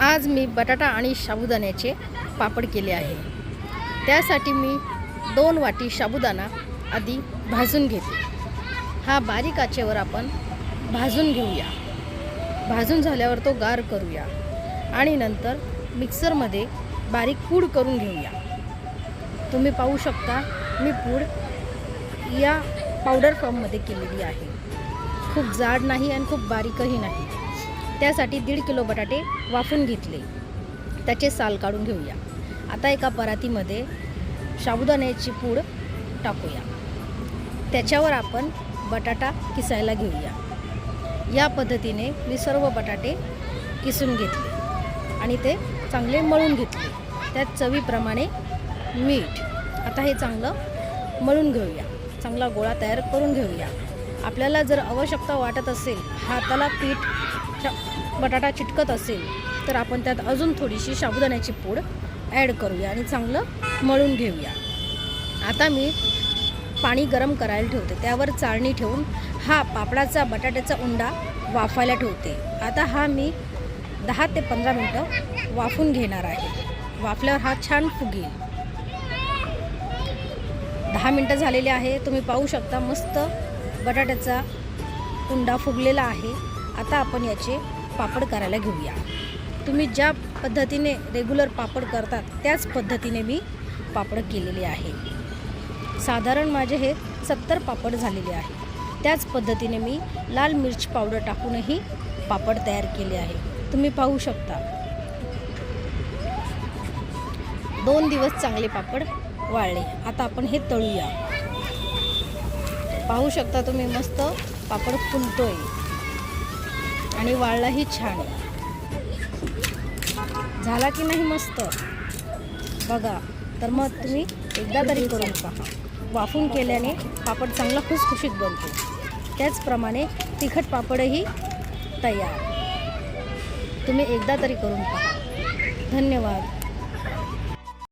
आज मी बटाटा आणि साबुदाण्याचे पापड केले आहे. त्यासाठी मी दोन वाटी साबुदाणा आधी भाजून घेते. हा बारीक आचेवर आपण भाजून घेऊया. भाजून झाल्यावर तो गार करूया आणि नंतर मिक्सरमध्ये बारीक पूड करून घेऊया. तुम्ही पाहू शकता मी पूड या पावडर फॉर्ममध्ये केलेली आहे. खूप जाड नाही आणि खूप बारीकही नाही. त्यासाठी दीड किलो बटाटे वाफून घेतले. त्याचे साल काढून घेऊया. आता एका परातीमध्ये साबुदाण्याची पूड टाकूया. त्याच्यावर आपण बटाटा किसायला घेऊया. या पद्धतीने मी सर्व बटाटे किसून घेतले आणि ते चांगले मळून घेतले. त्यात चवीप्रमाणे मीठ. आता हे चांगलं मळून घेऊया. चांगला गोळा तयार करून घेऊया. आपल्याला जर आवश्यकता वाटत असेल हाताला पीठ बटाटा चिटकत असेल तर आपण त्यात अजून थोडीशी साबुदाण्याची पूड ॲड करूया आणि चांगलं मळून घेऊया. आता मी पाणी गरम करायला ठेवते. त्यावर चाळणी ठेवून हा पापडाचा बटाट्याचा उंडा वाफायला ठेवते. आता हा मी दहा ते पंधरा मिनटं वाफून घेणार आहे. वाफल्यावर हा छान फुगेल. दहा मिनटं झालेले आहे. तुम्ही पाहू शकता मस्त बटाट्याचा कुंडा फुगलेला आहे. आता आपण याचे पापड करायला घेऊया. तुम्ही ज्या पद्धतीने रेग्युलर पापड करतात त्याच पद्धतीने मी पापड केलेले आहे. साधारण माझे हे सत्तर पापड झालेले आहे. त्याच पद्धतीने मी लाल मिरच पावडर टाकूनही पापड तयार केले आहे. तुम्ही पाहू शकता. दोन दिवस चांगले पापड वाळले. आता आपण हे तळूया. पाहू शकता तुम्ही मस्त पापड फुलतोय. आणि वाळलाही छान आहे. झाला की नाही मस्त? बघा तर मग तुम्ही एकदा तरी करून पहा. वाफून केल्याने पापड चांगला खुसखुशीत बनतो. त्याचप्रमाणे तिखट पापडही तयार. तुम्ही एकदा तरी करून पहा. धन्यवाद.